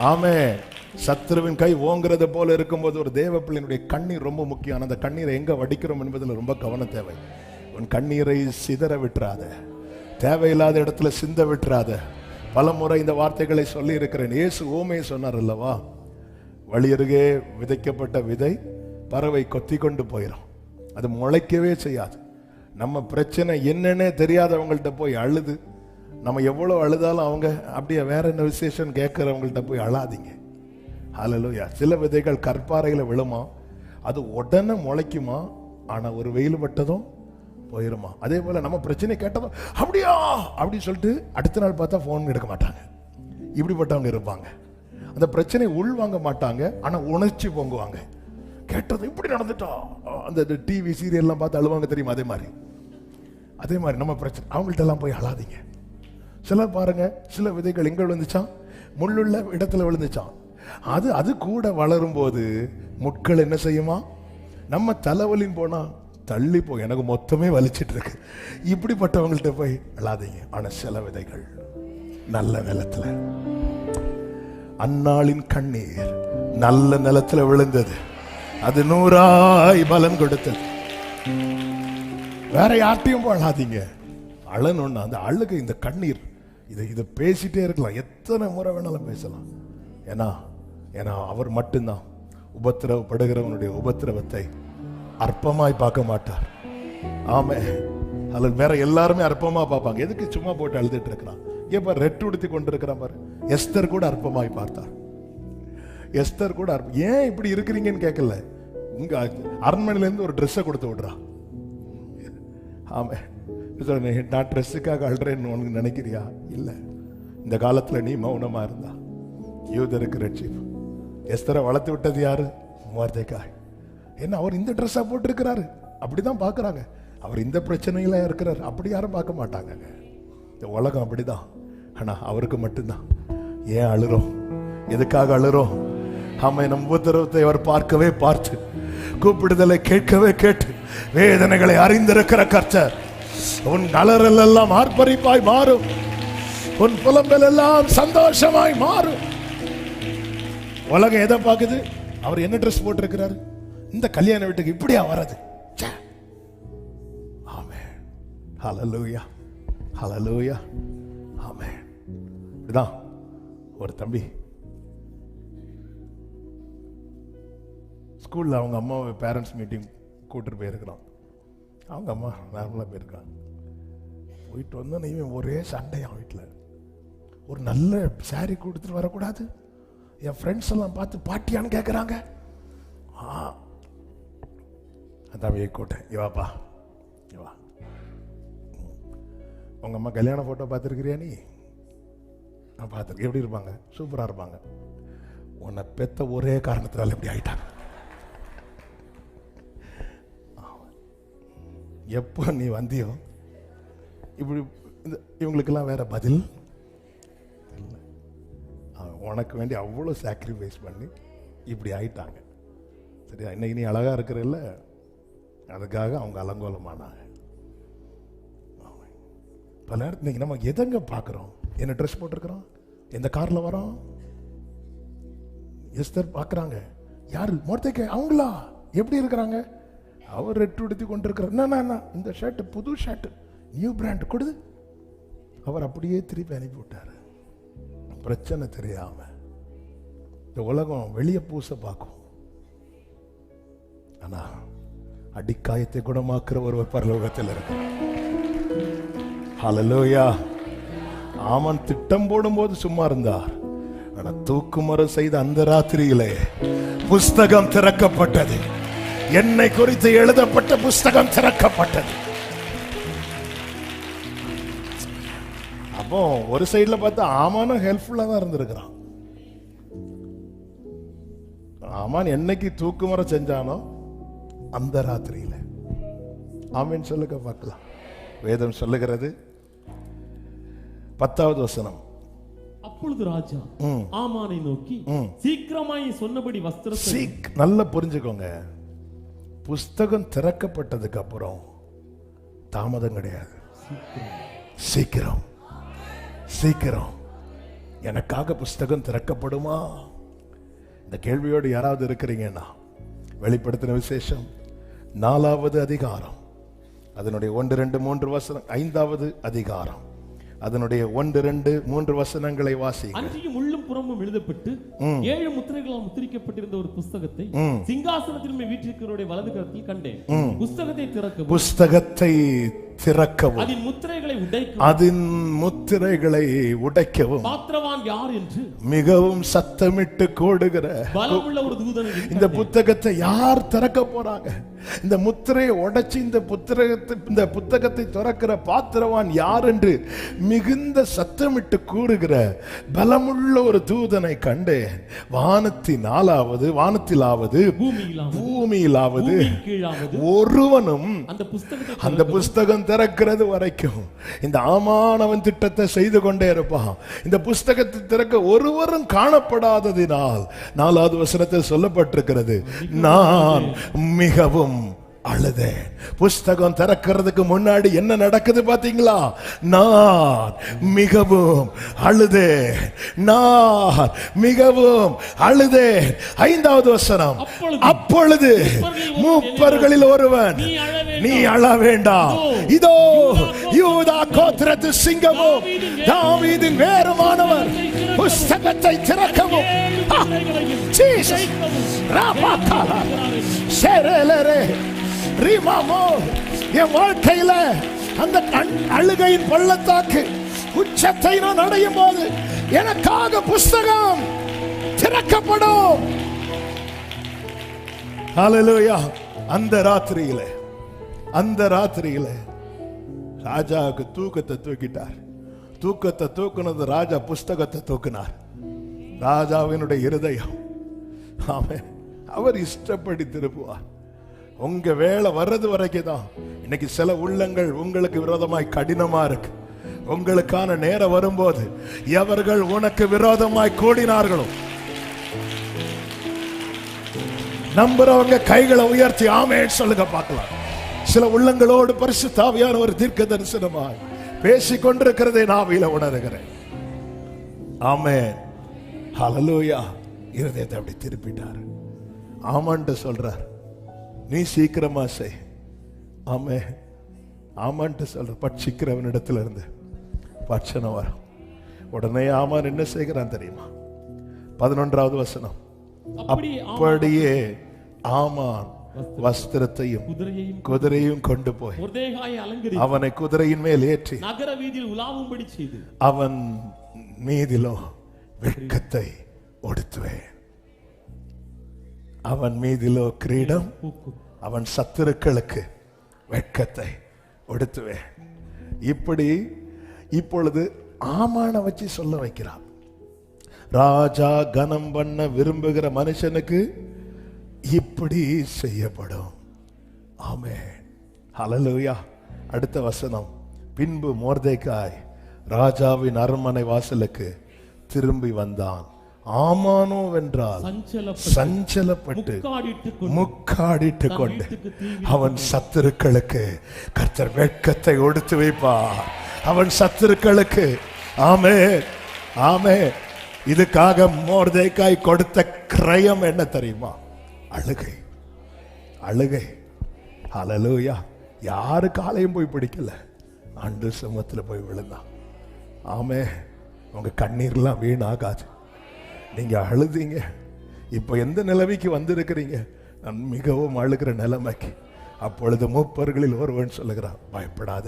ஆமே சத்ருவின் கை ஓங்குறது போல இருக்கும்போது ஒரு தேவ பிள்ளையினுடைய கண்ணீர் ரொம்ப முக்கியம். அந்த கண்ணீரை எங்க வடிக்கிறோம் என்பதில் ரொம்ப கவனம் தேவை. உன் கண்ணீரை சிதற விட்டுறாத. தேவையில்லாத இடத்துல சிந்த விட்டுறாத. பல முறை இந்த வார்த்தைகளை சொல்லி இருக்கிறேன் ஏசு ஓமையை சொன்னார் அல்லவா? வழியருகே விதைக்கப்பட்ட விதை பறவை கொத்தி கொண்டு போயிடும் அது முளைக்கவே செய்யாது. நம்ம பிரச்சனை என்னன்னே தெரியாதவங்கள்ட்ட போய் அழுது நம்ம எவ்வளோ அழுதாலும் அவங்க அப்படியே வேற என்ன விசேஷம் கேட்குறவங்கள்ட்ட போய் அழாதீங்க. ஹalleluya சில விதைகள் கற்பாறையில் விழுமா? அது உடனே முளைக்குமா? ஆனால் ஒரு வெயில் பட்டதும் போயிருமா? அதே போல் நம்ம பிரச்சனை கேட்டதும் அப்படியா? அப்படின்னு சொல்லிட்டு அடுத்த நாள் பார்த்தா ஃபோன் எடுக்க மாட்டாங்க. இப்படிப்பட்டவங்க இருப்பாங்க. அந்த பிரச்சனை உள்வாங்க மாட்டாங்க ஆனால் உணர்ச்சி பொங்குவாங்க. கேட்டது இப்படி நடந்துட்டா? அந்த டிவி சீரியல்லாம் பார்த்து அழுவாங்க தெரியுமா? அதே மாதிரி. அதே மாதிரி நம்ம பிரச்சனை அவங்கள்ட்ட எல்லாம் போய் அழாதீங்க. சில பாருங்க சில விதைகள் எங்கே விழுந்துச்சான் முள்ளுள்ள இடத்துல விழுந்துச்சான் அது அது கூட வளரும் போது முட்கள் என்ன செய்யுமா? நம்ம தலைவலின்னு போனா தள்ளி போய் எனக்கு மொத்தமே வலிச்சிட்டு இருக்கு இப்படிப்பட்டவங்கள்ட்ட போய் விளாதீங்க ஆனால் சில விதைகள் நல்ல நிலத்துல. அந்நாளின் கண்ணீர் நல்ல நிலத்துல விழுந்தது. அது நூறாய் பலன் கொடுத்தது. வேற யார்ட்டையும் போய் அழாதீங்க அழணும்னா அந்த அழுகை இந்த கண்ணீர் இதை இதை பேசிட்டே இருக்கலாம். எத்தனை முறை வேணாலும் பேசலாம். ஏன்னா ஏன்னா அவர் மட்டும்தான் உபத்திரவப்படுகிறவனுடைய உபத்திரவத்தை அற்பமாய் பார்க்க மாட்டார். ஆமே அதில் வேற எல்லாருமே அற்பமாக பார்ப்பாங்க. எதுக்கு சும்மா போட்டு அழுதுட்டு இருக்கிறான்? ஏப்பா ரெட்டு உடுத்தி கொண்டு இருக்கிறான் பாரு. எஸ்தர் கூட அற்பமாய் பார்த்தார். எஸ்தர் கூட அற்ப- ஏன் இப்படி இருக்கிறீங்கன்னு கேட்கல. உங்க அரண்மனையிலேருந்து ஒரு ட்ரெஸ்ஸை கொடுத்து விடுறா. ஆமே நான் ட்ரெஸ்ஸுக்காக அழுறேன்னு உனக்கு நினைக்கிறியா? இல்லை. இந்த காலத்துல நீ மௌனமா இருந்தா. யூதருக்கு ரட்சிப்பு. எஸ்தரை வளர்த்து விட்டது யாரு? மோர்தேக்காய் என்ன அவர் இந்த ட்ரெஸ்ஸாக போட்டிருக்கிறாரு? அப்படிதான் பார்க்குறாங்க. அவர் இந்த பிரச்சனையில இருக்கிறார். அப்படி யாரும் பார்க்க மாட்டாங்க. இந்த உலகம் அப்படிதான். ஆனால் அவருக்கு மட்டும்தான். ஏன் அழுறோம்? எதுக்காக அழுறோம்? ஆமாம் நம் உத்தரவத்தை அவர் பார்க்கவே பார்த்து கூப்பிடுதலை கேட்கவே கேட்டு வேதனைகளை அறிந்திருக்கிற கர்த்தர் உன் அலறல் எல்லாம் ஆர்ப்பரிப்பாய் மாறும். உன் புலம்பல் எல்லாம் சந்தோஷமாய் மாறும். உலகம் எதை பார்க்குது? அவர் என்ன ட்ரெஸ் போட்டிருக்கிறாரு? இந்த கல்யாண வீட்டுக்கு இப்படியா வர்றது? ச்சே. ஆமென். ஹalleluya. ஹalleluya. இதுதான் ஒரு தம்பி. ஸ்கூலில் அவங்க அம்மாவை பேரண்ட்ஸ் மீட்டிங் கூட்டிட்டு போயிருக்கிறான். அவங்க அம்மா நார்மலாக போயிருக்காங்க. போயிட்டு வந்தோன்னே இவன் ஒரே சண்டையான் வீட்டில் ஒரு நல்ல சாரி கொடுத்துட்டு வரக்கூடாது. என் ஃப்ரெண்ட்ஸ் எல்லாம் பார்த்து பாட்டியான்னு கேட்குறாங்க ஆ. அதான் கோட்டேன் இவாப்பா இவா உங்கள் அம்மா கல்யாண ஃபோட்டோ பார்த்துருக்கிறியா நீ? நான் பார்த்துருக்கேன். எப்படி இருப்பாங்க? சூப்பராக இருப்பாங்க. உன்னை பெத்த ஒரே காரணத்தினால எப்படி ஆகிட்டாங்க எப்போ நீ வந்தியோ? இப்படி இந்த இவங்களுக்கெல்லாம் வேற பதில்? இல்லை. உனக்கு வேண்டி அவ்வளோ சாக்ரிஃபைஸ் பண்ணி இப்படி ஆயிட்டாங்க. சரியா? இன்னைக்கு நீ அழகாக இருக்கிறல்ல அதுக்காக அவங்க அலங்கோலமானாங்க. ஆமாம். பல நேரத்தில் இன்னைக்கு நம்ம எதங்க பார்க்குறோம்? என்ன ட்ரெஸ் போட்டிருக்கிறோம்? எந்த காரில் வரோம்? எஸ்தர் பார்க்குறாங்க. யார்? மொத்தக்க அவங்களா? எப்படி இருக்கிறாங்க? அவர் ரெட்டு உடுத்தி கொண்டு என்ன, இந்த ஷர்ட் புது ஷர்ட் நியூ பிராண்ட் கொடுது. அவர் அப்படியே திருப்பி அனுப்பி விட்டாரு பிரச்சனை தெரியாம இந்த உலகம் வெளியே பூச பார்க்கும். ஆனால் அடிக்காயத்தை குணமாக்குற ஒருவர் பரலோகத்தில் இருக்கு ஹலலோயா ஆமன் திட்டம் போடும்போது சும்மா இருந்தார். ஆனால் தூக்குமரம் செய்த அந்த ராத்திரியிலே புஸ்தகம் திறக்கப்பட்டது. என்னை குறித்து எழுதப்பட்ட புஸ்தகம் திறக்கப்பட்டது. அப்போ ஒரு சைடுல பார்த்தா ஆமானும் ஹெல்ப்ஃபுல்லா தான் இருந்திருக்கிறான். ஆமான் என்னைக்கு தூக்குமரம் செஞ்சானோ அந்த ராத்திரியில. ஆமீன் சொல்லுங்க பார்க்கலாம். வேதம் சொல்லுகிறது பத்தாவது வசனம். அப்பொழுது ராஜா. ஆமானை நோக்கி. சீக்கிரமாய் சொன்னபடி வஸ்திரத்தை சீக் நல்லா புரிஞ்சுக்கோங்க. புஸ்தகம் திறக்கப்பட்டதுக்கு அப்புறம் தாமதம் கிடையாது. சீக்கிரம். சீக்கிரம். எனக்காக புஸ்தகம் திறக்கப்படுமா? இந்த கேள்வியோடு யாராவது இருக்கிறீங்கன்னா வெளிப்படுத்தின விசேஷம் நாலாவது அதிகாரம். அதனுடைய ஒன்று ரெண்டு மூன்று வசனம் ஐந்தாவது அதிகாரம். அதனுடைய ஒன்று ரெண்டு மூன்று வசனங்களை வாசிங்க அன்றியும் உள்ளும் புறமும் எழுதப்பட்டு ஏழு முத்திரைகளால் முத்திரிக்கப்பட்டிருந்த ஒரு புஸ்தகத்தை சிங்காசனத்தின் மேல் வீற்றிருக்கிறவருடைய வலது கரத்தில் கண்டேன். புஸ்தகத்தை திறக்கவும். புஸ்தகத்தை திறக்கவும். அதன் முத்திரைகளை உடைக்கவும். அதன் முத்திரைகளை உடைக்கவும். பாத்திரவான் யார் என்று? மிகவும் சத்தமிட்டு கூடுகிற பலமுள்ள ஒரு தூதனை இந்த புத்தகத்தை யார் திறக்க போறாங்க? இந்த முத்திரையை உடைச்சு இந்த புத்தகத்தை இந்த புத்தகத்தை திறக்கிற பாத்திரவான் யார் என்று மிகுந்த சத்தமிட்டு கூறுகிற பலமுள்ள ஒரு தூதனை கண்டேன். வானத்தின் ஆளாவது வானத்திலாவது பூமியிலாவது ஒருவனும் அந்த புஸ்தகம் திறக்கிறது வரைக்கும். இந்த ஆமானவன் திட்டத்தை செய்து கொண்டே இருப்பான். இந்த புஸ்தகத்தை திறக்க ஒருவரும் காணப்படாததினால் நாலாவது வசனத்தில் சொல்லப்பட்டிருக்கிறது நான் மிகவும் அழுதேன் புஸ்தகம் திறக்கிறதுக்கு முன்னாடி என்ன நடக்குது பாத்தீங்களா? நான் மிகவும் அழுதேன் நான் மிகவும் அழுதேன் ஐந்தாவது வசனம். அப்பொழுது முப்பர்களில் ஒருவன் நீ அழ வேண்டாம். இதோ யூதா கோத்திரத்து சிங்கமும் தாவீதின் வேறுமானவர் புஸ்தகத்தை திறக்கவும். Jesus. உடைக்கவும் ராபாக்காலா, சேரேலரே, ரீமாமோ, என் வாழ்க்கையில அந்த அழுகையின் பள்ளத்தாக்கு உச்சத்தை நான் அடையும் போது எனக்காக புஸ்தகம் திறக்கப்படும். ஹalleluya. அந்த ராத்திரியில அந்த ராத்திரியில ராஜாவுக்கு தூக்கத்தை தூக்கிட்டார். தூக்கத்தை தூக்குனது ராஜா புஸ்தகத்தை தூக்கினார். ராஜாவினுடைய இருதயம். ஆமென். அவர் இஷ்டப்படி திருப்புவார். உங்க வேலை வர்றது வரைக்கும் தான். இன்னைக்கு சில உள்ளங்கள் உங்களுக்கு விரோதமாய் கடினமா இருக்கு. உங்களுக்கான நேரம் வரும்போது எவர்கள் உனக்கு விரோதமாய் கூடினார்களோ? நம்புறவங்க கைகளை உயர்த்தி ஆமேன்னு சொல்லுங்க பார்க்கலாம். சில உள்ளங்களோடு பரிசு தாவியான ஒரு தீர்க்க தரிசனமாய் பேசிக்கொண்டிருக்கிறதை நாவில உணர்கிறேன். ஆமே ஹலலூயா இருதயத்தை அப்படி திருப்பிட்டார். ஆமான்ட்டு சொல்றார். நீ சீக்கிரமா செய். ஆமே ஆமான்ட்டு சொல்ற பட்சிக்கிறவனிடத்துல இருந்து பட்சணம் வரும். உடனே ஆமான் என்ன செய்கிறான் தெரியுமா? பதினொன்றாவது வசனம். அப்படியே ஆமான். வஸ்திரத்தையும் குதிரையையும் குதிரையும் கொண்டு போய் அவனை குதிரையின் மேல் ஏற்றி நகர வீதியில் உலாவும்படி செய்து அவன் மீதிலோ வெட்கத்தை ஒடுத்துவேன். அவன் மீதிலோ கிரீடம் அவன் சத்துருக்களுக்கு வெட்கத்தை ஒடுத்துவேன் இப்படி இப்பொழுது ஆமான வச்சு சொல்ல வைக்கிறான். ராஜா கனம் பண்ண விரும்புகிற மனுஷனுக்கு இப்படி செய்யப்படும். ஆமே ஹalleluya. அடுத்த வசனம். பின்பு மோர்தேக்காய் ராஜாவின் அரண்மனை வாசலுக்கு திரும்பி வந்தான். ஆமானோ வென்றால் சஞ்சலப்பட்டு சஞ்சலப்பட்டு முக்காடிட்டுக் கொண்டு முக்காடிட்டு கொண்டு அவன் சத்துருக்களுக்கு கர்த்தர் வெட்கத்தை ஒடுத்து வைப்பார். அவன் சத்துருக்களுக்கு ஆமே ஆமே இதுக்காக மோர்தேக்காய் கொடுத்த கிரயம் என்ன தெரியுமா? அழுகை. அழுகை. ஹalleluya. யாரு காலையும் போய் பிடிக்கல. ஆண்டு சமத்துல போய் விழுந்தான். ஆமே உங்க கண்ணீர்லாம் வீணாகாது. நீங்கள் அழுதீங்க. இப்போ எந்த நிலைமைக்கு வந்திருக்கிறீங்க? நான் மிகவும் அழுகிற நிலைமைக்கு. அப்பொழுது மூப்பர்களில் ஒருவன் சொல்லுகிறான் பயப்படாத.